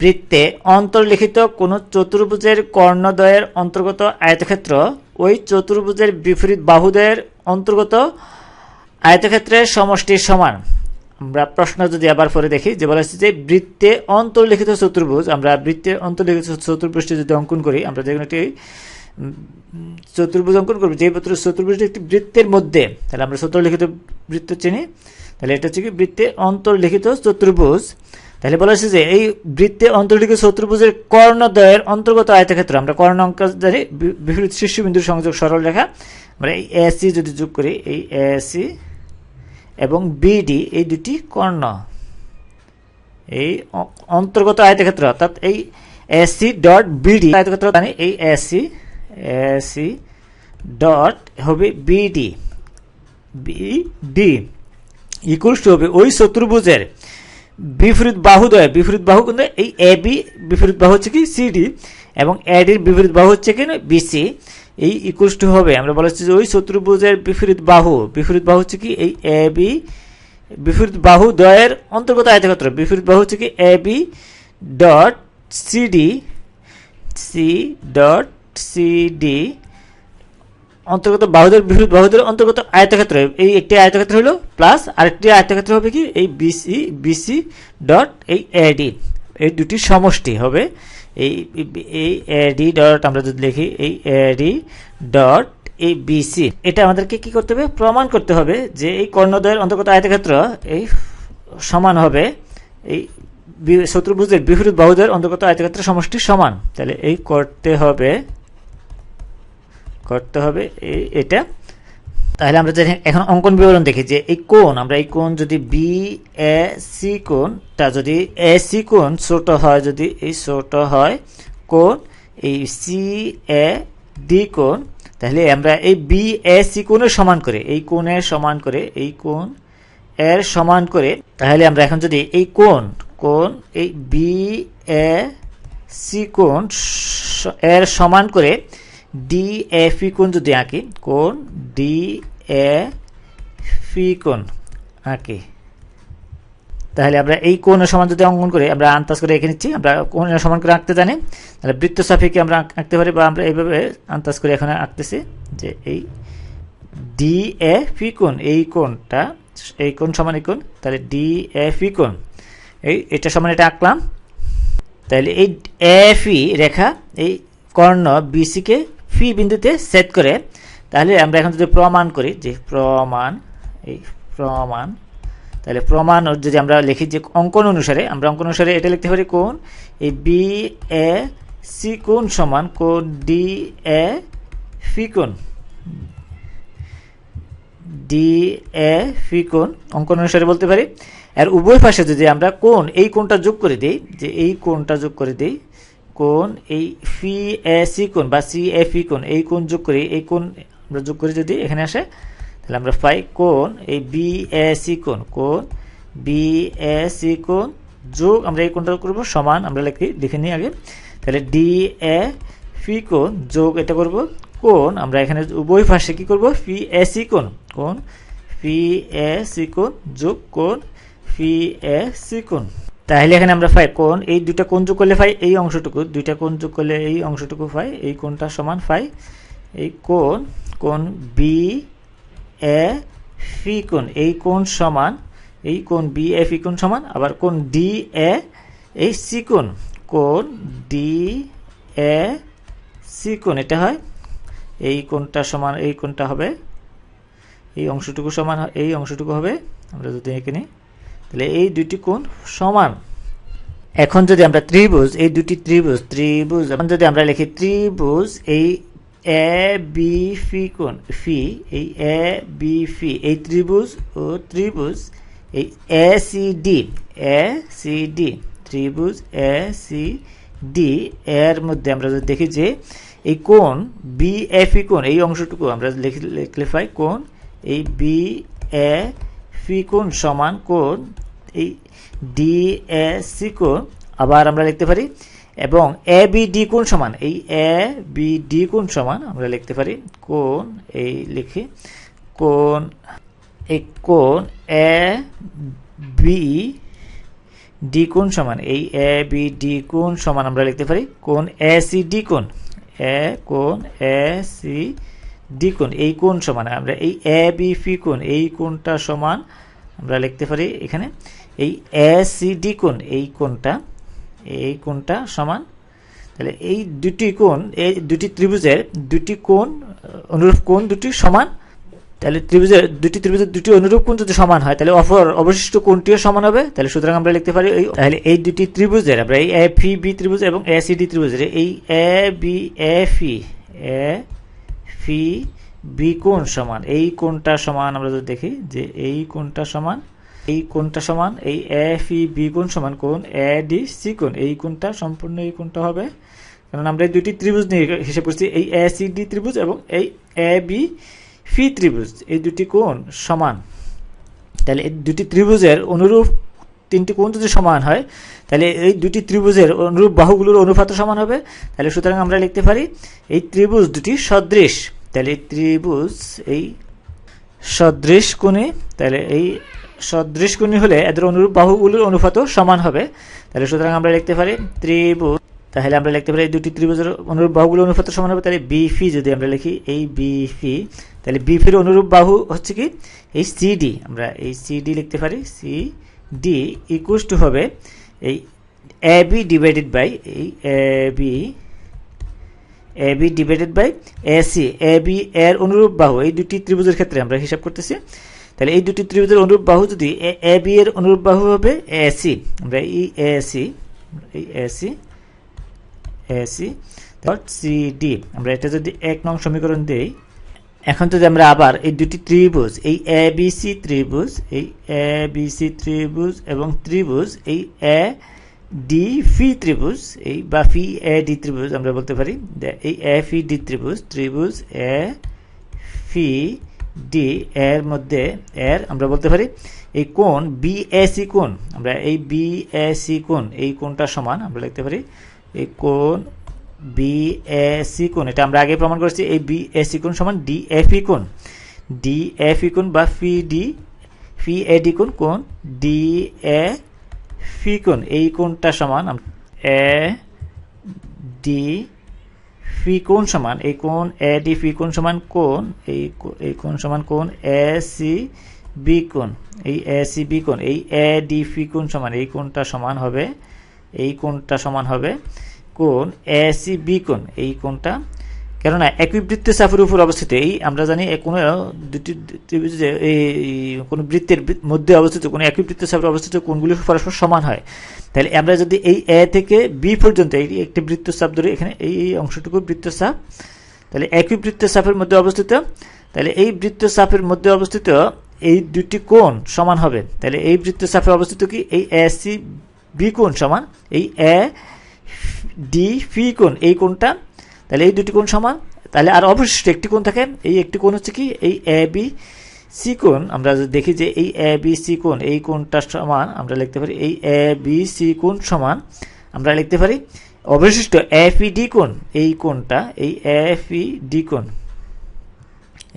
বৃত্তে অন্তর্লিখিত কোন চতুর্ভুজের কর্ণদ্বয়ের অন্তর্গত আয়তক্ষেত্র, ওই চতুর্ভুজের বিপরীত বাহুদ্বয়ের অন্তর্গত আয়তক্ষেত্রের সমষ্টির সমান। আমরা প্রশ্ন যদি আবার পরে দেখি, যে বলা হচ্ছে যে বৃত্তে অন্তর্লিখিত চতুর্ভুজ, আমরা বৃত্তে অন্তর্লিখিত চতুর্ভুজটি যদি অঙ্কন করি, আমরা যেকোনো একটি চতুর্ভুজ অঙ্কন করব। যে চতুর্ভুজটি একটি বৃত্তের মধ্যে, তাহলে আমরা চতুর্লিখিত বৃত্ত চিনি। তাহলে এটা হচ্ছে কি বৃত্তে অন্তর্লিখিত চতুর্ভুজ। তাহলে বলা হচ্ছে যে এই বৃত্তে অন্তর্লিখিত চতুর্ভুজের কর্ণদ্বয়ের অন্তর্গত আয়তক্ষেত্র, আমরা কর্ণ অঙ্ক জানি বি- বিপরীত শীর্ষবিন্দুর সংযোগ সরল রেখা, আমরা এই এসি যদি যোগ করি, এই এসি এবং বিডি এই দুটি কর্ণ, এই অন্তর্গত আয়তক্ষেত্র, অর্থাৎ এই এসি ডট বিডি আয়তক্ষেত্র মানে এই এসি এসি ডট হবে বিডি বিডি ইকুয়ালস হবে ওই চতুর্ভুজের বিপরীত বাহুদ্বয় বিপরীত বাহু কিন্তু এই এ বি বিপরীত বাহু হচ্ছে কি? সিডি এবং এডির বিপরীত বাহু হচ্ছে কি? বিসি এই ইকুয়ালস হবে। আমরা বলা হচ্ছে যে ওই চতুর্ভুজের বিপরীত বাহু বিপরীত বাহু হচ্ছে কি? এই এ বি বিপরীত বাহু দ্বয়ের অন্তর্গত আয়তক্ষেত্র। বিপরীত বাহু হচ্ছে কি? A B dot CD C dot CD অন্তর্গত বাহুদের বিপরীত বাহুদের অন্তর্গত আয়তক্ষেত্র এই একটি আয়তক্ষেত্র হলো প্লাস আরেকটি আয়তক্ষেত্র হবে কি? এই বিসি বিসি ডট এই এডি এই দুটি সমষ্টি হবে। এই এই এডি ডট আমরা যদি লিখি, এই এডি ডট এই বিসি এটা আমাদেরকে কি করতে হবে? প্রমাণ করতে হবে যে এই কর্ণদ্বয়ের অন্তর্গত আয়তক্ষেত্র এই সমান হবে। এই চতুর্ভুজের বিপরীত বাহুদের অন্তর্গত আয়তক্ষেত্রের সমষ্টি সমান। তাহলে এই করতে হবে করতে হবে এটা। তাহলে আমরা এখন অঙ্কন বিবরণ দেখি যে এই কোণ, আমরা এই কোণ যদি বি এ সি কোণটা যদি এ সি কোণ ছোট হয়, যদি এই ছোট হয় কোণ, এই সি এ ডি কোণ, তাহলে আমরা এই বি এ সি কোণের সমান করে, এই কোণের সমান করে, এই কোণ এর সমান করে, তাহলে আমরা এখন যদি এই কোণ কোণ, এই বি এ সি কোণ এর সমান করে ডি এ ফি কোণ যদি আঁকি, কোণ ডি এ ফি কোণ আঁকি। তাহলে আমরা এই কোণের সমান যদি অঙ্কন করে, আমরা আন্দাজ করে এঁকে নিচ্ছি, আমরা কোণের সমান করে আঁকতে জানি। তাহলে বৃত্ত সাফিকে আমরা আঁকতে পারি বা আমরা এইভাবে আন্দাজ করে এখানে আঁকতেছি যে এই ডি এ ফি কোণ, এই কোণটা, এই কোণ সমান এই কোণ, তাহলে ডি এ ফি কোণ। এই এটা সমান এটা আঁকলাম। তাহলে এই এফি রেখা, এই কর্ণ বিসিকে ফি বিন্দুতে সেট করে, তাহলে আমরা এখন যদি প্রমাণ করি যে প্রমাণ, এই প্রমাণ, তাহলে প্রমাণ যদি আমরা লিখি যে অঙ্কন অনুসারে, আমরা অঙ্কন অনুসারে এটা লিখতে পারি কোন? এই বি এ সি কোন সমান? কোন? ডি এ ফি কোন? ডি এ ফি কোন? অঙ্কন অনুসারে বলতে পারি। আর উভয় পাশে যদি আমরা কোন, এই কোনটা যোগ করে দিই, যে এই কোনটা যোগ করে দিই কোণ, এই ফি এ সি কোণ বা সি এ ফি কোন এই কোন যোগ করি, এই কোন আমরা যোগ করি যদি এখানে আসে, তাহলে আমরা পাই কোন এই বি এ সি কোন কোণ বি এ সি কোণ যোগ আমরা এই কোনটা করব সমান, আমরা লিখি, লিখে নিই আগে। তাহলে ডি এ ফি কোন যোগ এটা করব কোন আমরা এখানে উভয় পাশে কি করব? ফি এ সি কোন কোণ ফি এ সি কোণ যোগ কোন ফি এ সি কোণ। তাহলে এখানে আমরা পাই কোন এই দুইটা কোন যোগ করলে পাই এই অংশটুকু, দুইটা কোন যোগ করলে এই অংশটুকু পাই এই কোনটা সমান পাই এই কোন কোন বি এ ফি কোণ, এই কোন সমান, এই কোন বি এ ফি কোণ সমান, আবার কোন ডি এ এই সি কোন কোণ ডি এ সি কোণ, এটা হয়। এই কোনটা সমান, এই কোনটা হবে, এই অংশটুকু সমান, এই অংশটুকু হবে। আমরা যদি এঁকে নিই। তাহলে এই দুটি কোণ সমান। এখন যদি আমরা ত্রিভুজ, এই দুটি ত্রিভুজ ত্রিভুজ, এখন যদি আমরা লিখি ত্রিভুজ, এই এ বি ফি কোণ ফি এই এ বি ফি এই ত্রিভুজ ও ত্রিভুজ, এই A C D A C D ত্রিভুজ এ সি ডি এর মধ্যে আমরা যদি দেখি যে এই কোণ বি এফ ই কোণ, এই অংশটুকু আমরা লিখে লিখলে পাই কোণ, এই বি এ ফি কোণ সমান কোণ, এই ডি এ সি কোণ আবার আমরা লিখতে পারি, এবং এ বি ডি কোণ সমান, এই এ বি ডি কোণ সমান, আমরা লিখতে পারি, কোণ, এই লিখি, কোণ, এই কোণ এ বি ডি কোণ সমান, এই এ বি ডি কোণ সমান আমরা লিখতে পারি, কোণ এ সি ডি কোণ, এ কোণ এ সি ডি কোণ, এই কোণ সমান, আমরা এই এ, বি, ফি কোণ, এই কোণটা সমান, আমরা লিখতে পারি এখানে, এই এ, সি, ডি কোণ, এই কোণটা এই কোণটা সমান, তাহলে এই দুটি কোণ, এই দুটি ত্রিভুজের দুটি কোণ, অনুরূপ কোণ দুটি সমান, তাহলে ত্রিভুজের দুটি ত্রিভুজের দুটি অনুরূপ কোণ যদি সমান হয়, তাহলে অপর অবশিষ্ট কোণটিও সমান হবে, তাহলে সুতরাং আমরা লিখতে পারি এই, তাহলে এই দুটি ত্রিভুজের, আমরা এই এ, ফি, বি ত্রিভুজ এবং এ, সি, ডি ত্রিভুজের, এই A, B, A, fee, A F B কোণ সমান, এই কোণটা সমান, আমরা যদি দেখি যে এই কোণটা সমান, এই কোণটা সমান, এই এ ফি বি কোণ সমান কোণ, এ ডি সি কোণ, এই কোণটা সম্পূর্ণ এই কোণটা হবে। কারণ আমরা এই দুটি ত্রিভুজ নিয়ে হিসেব করছি, এই এ সি ডি ত্রিভুজ এবং এই এ বি ফি ত্রিভুজ, এই দুটি কোণ সমান। তাহলে এই দুটি ত্রিভুজের অনুরূপ তিনটি কোণ যদি সমান হয়, তাহলে এই দুটি ত্রিভুজের অনুরূপ বাহুগুলোর অনুপাত সমান হবে। তাহলে সুতরাং আমরা লিখতে পারি, এই ত্রিভুজ দুটি সদৃশ। তাহলে ত্রিভুজ এই সদৃশ কোণে, তাহলে এই সদৃশ কোণী হলে এদের অনুরূপ বাহুগুলোর অনুপাতও সমান হবে। তাহলে সুতরাং আমরা লিখতে পারি ত্রিভুজ, তাহলে আমরা লিখতে পারি এই দুটি ত্রিভুজের অনুরূপ বাহুগুলো অনুপাত সমান হবে। তাহলে বিফি যদি আমরা লিখি এই বিফি তাহলে বিফির অনুরূপ বাহু হচ্ছে কি? এই সিডি আমরা এই সিডি লিখতে পারি সি ডি ইকুয়াস টু হবে এই এ বি ডিভাইডেড বাই এই A B A B divided by A C A B এর অনুরূপ বাহু, এই দুটি ত্রিভুজের ক্ষেত্রে আমরা হিসাব করতেছি। তাহলে এই দুটি ত্রিভুজের অনুরূপ বাহু যদি এ বি এর অনুরূপ বাহু হবে এ সি আমরা এই এ সি এই A C A C C D আমরা এটা যদি এক নং সমীকরণ দিই, এখন যদি আমরা আবার এই দুটি ত্রিভুজ, এই এ বি সি ত্রিভুজ, এই এ বি সি ত্রিভুজ এবং ত্রিভুজ, এই এ ডি ফি ত্রিভুজ, এই বা ফি এ ডি ত্রিভুজ আমরা বলতে পারি। এই এ ফি ডি ত্রিভুজ ত্রিভুজ এ ফি ডি এর মধ্যে এর আমরা বলতে পারি। এই কোণ সি কোণ, আমরা এই বি এ সি কোণ, এই কোণটা সমান আমরা লিখতে পারি। এই কোণ সি কোণ, এটা আমরা আগে প্রমাণ করেছি। এই বি এ সি কোণ সমান ডি এফ ই কোণ। ই কোণ বা ফি ডি ফি এ ডি কোণ কোণ ডি এ ফি কোণ? এই কোণটা সমান এ ডি ফি কোণ সমান, এই কোণ, এ ডি ফি কোণ সমান কোণ, এই এই কোণ সমান কোণ, এ সি বি কোণ, এই এ সি বি কোণ, এই এ ডি ফি কোণ সমান, এই কোণটা সমান হবে, এই কোণটা সমান হবে কোণ, এ সি বি কোণ, এই কোণটা কেননা একই বৃত্ত চাপের উপর অবস্থিত এই আমরা জানি কোনো দুটি ত্রিভুজে এই কোনো বৃত্তের মধ্যে অবস্থিত, কোনো একই বৃত্ত চাপের অবস্থিত কোনগুলি পরস্পর সমান হয়। তাহলে আমরা যদি এই এ থেকে বি পর্যন্ত এই একটি বৃত্তচাপ ধরে এখানে এই এই অংশটুকু বৃত্তচাপ, তাহলে একই বৃত্তচাপের মধ্যে অবস্থিত, তাহলে এই বৃত্তচাপের মধ্যে অবস্থিত এই দুটি কোণ সমান হবে। তাহলে এই বৃত্তচাপে অবস্থিত কি? এই এ সি বি কোণ সমান, এই এ ডি ফি কোণ, এই কোণটা তাহলে এই দুটি কোণ সমান। তাহলে আর অবশিষ্ট একটি কোণ থাকে। এই একটি কোণ হচ্ছে কি? এই এ বি সি কোণ। আমরা দেখি যে এই এ বি সি কোণ, এই কোণটা সমান, আমরা লিখতে পারি এই এ বি সি কোণ সমান। আমরা লিখতে পারি অবশিষ্ট এফ ই ডি কোণ। এই কোণটা, এই এফ ই ডি কোণ।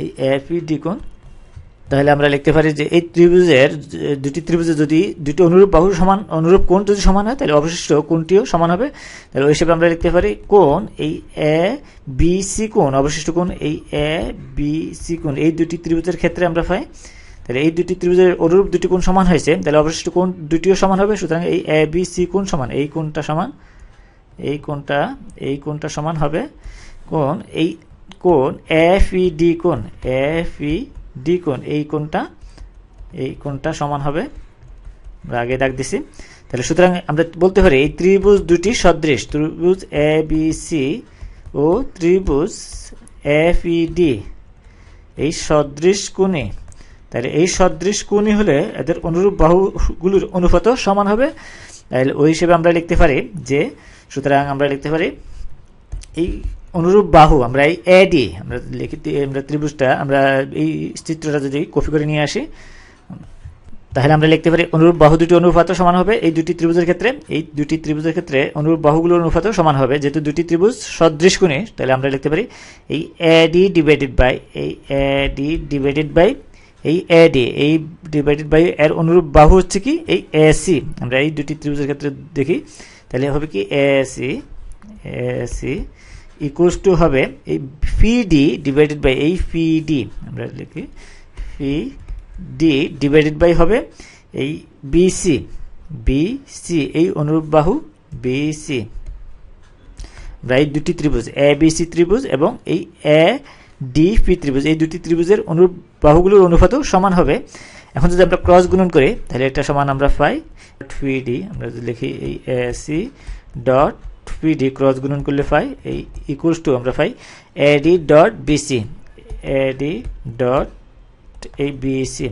এই এফ ই ডি কোণ। তাহলে আমরা লিখতে পারি যে এই ত্রিভুজের, দুটি ত্রিভুজের যদি দুটি অনুরূপ বাহু সমান, অনুরূপ কোণ যদি সমান হয়, তাহলে অবশিষ্ট কোণটিও সমান হবে। তাহলে ওই হিসেবে আমরা লিখতে পারি কোণ, এই এ বি সি কোণ, অবশিষ্ট কোণ, এই এ বি সি কোণ, এই দুটি ত্রিভুজের ক্ষেত্রে আমরা পাই। তাহলে এই দুটি ত্রিভুজের অনুরূপ দুটি কোণ সমান হয়েছে, তাহলে অবশিষ্ট কোণ দুটিও সমান হবে, সুতরাং এই এ বি সি কোণ সমান, এই কোণটা সমান, এই কোণটা এই কোণটা সমান হবে। কোণ, এই কোণ এফ ই ডি কোণ এফ ই ডি কোণ এই কোণটা এই কোণটা সমান হবে। আমরা আগে দাগ দিছি। তাহলে সুতরাং আমরা বলতে পারি, এই ত্রিভুজ দুটি সদৃশ। ত্রিভুজ এ বি সি ও ত্রিভুজ এফ ই ডি এই সদৃশ কোণে, তাহলে এই সদৃশ কোণই হলে এদের অনুরূপ বাহুগুলোর অনুপাতও সমান হবে। তাহলে ওই হিসেবে আমরা লিখতে পারি যে, সুতরাং আমরা লিখতে পারি, এই অনুরূপ বাহু, আমরা এই এডি আমরা লিখি আমরা ত্রিভুজটা, আমরা এই চিত্রটা যদি কপি করে নিয়ে আসি, তাহলে আমরা লিখতে পারি অনুরূপ বাহু দুটি অনুপাত সমান হবে এই দুটি ত্রিভুজের ক্ষেত্রে, এই দুটি ত্রিভুজের ক্ষেত্রে অনুরূপ বাহুগুলোর অনুপাতও সমান হবে, যেহেতু দুটি ত্রিভুজ সদৃশ কোণে তাহলে আমরা লিখতে পারি এই এডি ডিভাইডেড বাই, এই এডি ডিভাইডেড বাই, এই এডি এই ডিভাইডেড বাই এর অনুরূপ বাহু হচ্ছে কি? এই এসি আমরা এই দুটি ত্রিভুজের ক্ষেত্রে দেখি, তাহলে হবে কি এসি এসি ইকুয়ালস টু হবে এই ফি ডি ডিভাইডেড বাই এই ফি ডি আমরা লিখি ফি ডি ডিভাইডেড বাই হবে এই বিসি বিসি এই অনুরূপ বাহু বিসি আমরা এই দুটি ত্রিভুজ এ বিসি ত্রিভুজ এবং এই এ ডি পি ত্রিভুজ, এই দুটি ত্রিভুজের অনুরূপ বাহুগুলোর অনুপাতও সমান হবে। এখন যদি আমরা ক্রস গুণন করি, তাহলে এটা সমান আমরা পাই পি ডি আমরা যদি লিখি এই A C dot P D cross গুণন করলে পাই, এই ইকুয়ালস টু আমরা পাই A D dot BC A D dot এই বিসি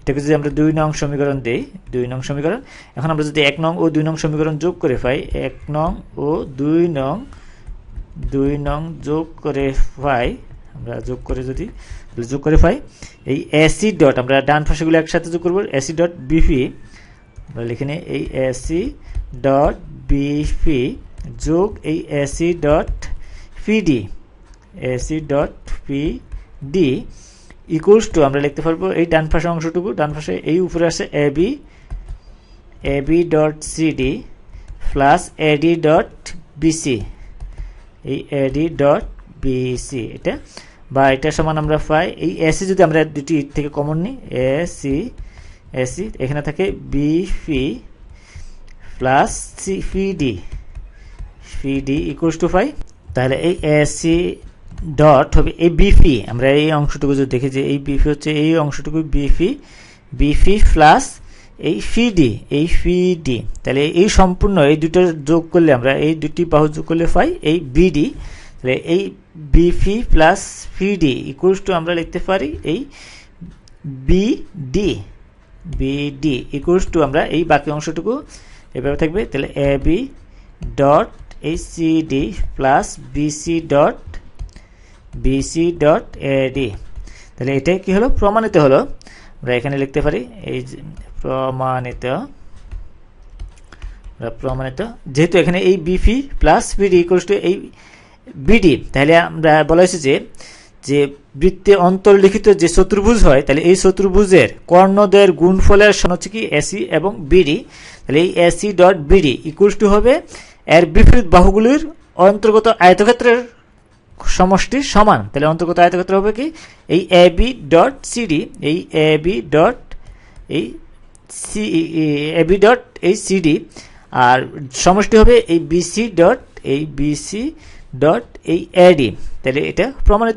এটাকে যদি আমরা দুই নং সমীকরণ দিই, দুই নং সমীকরণ, এখন আমরা যদি এক নং ও দুই নং সমীকরণ যোগ করে পাই, এক নং ও দুই নং দুই নং যোগ করে পাই, আমরা যোগ করে যদি যোগ করে পাই, এই এসি ডট আমরা ডান পাশেগুলো একসাথে যোগ করব এসি ডট বিপি আমরা লিখে নিই, এই এসি ডট বিপি যোগ এই AC dot PD AC dot PD equals to আমরা লিখতে পারব এই ডান পাশে অংশটুকু, ডান পাশে এই উপরে আছে A B A B dot CD plus AD dot BC এই এডি ডট বিসি এটা বা এটা সমান আমরা পাই, এই এসি যদি আমরা দুটি থেকে কমন নিই এসি এসি এখানে থাকে BP plus C PD PD equals to phi তাহলে এই এসি ডট হবে এই বিপি আমরা এই অংশটুকু যদি দেখি যে এই বিপি হচ্ছে এই অংশটুকু বিপি বিপি প্লাস এই ফিডি এই ফিডি তাহলে এই সম্পূর্ণ এই দুটো যোগ করলে আমরা এই দুটি বাহু যোগ করলে পাই এই বিডি তাহলে এই BP plus PD equals to আমরা লিখতে পারি এই বিডি বিডি ইকুয়ালস টু আমরা এই বাকি অংশটুকু এভাবে থাকবে। তাহলে এ বি ডট এই CD plus BC dot BC dot AD তাহলে এটাই কি হলো? প্রমাণিত হলো। আমরা এখানে লিখতে পারি, এই প্রমাণিত প্রমাণিত। যেহেতু এখানে এই BP plus BD equals to এই বিডি তাহলে আমরা বলা হয়েছে যে যে বৃত্তে অন্তর্লিখিত যে চতুর্ভুজ হয়, তাহলে এই চতুর্ভুজের কর্ণদ্বয়ের গুণফলের সমান হচ্ছে কি এসি এবং বিডি তাহলে এই AC dot BD equals to হবে এর বিপরীত বাহুগুলির অন্তর্গত আয়তক্ষেত্রের সমষ্টি সমান। তাহলে অন্তর্গত আয়তক্ষেত্র হবে কি? এই এ বি ডট সিডি এই এ বি ডট এই সি এ বি ডট এই সিডি আর সমষ্টি হবে এই বিসি ডট এই বিসি ডট এই এডি তাহলে এটা প্রমাণিত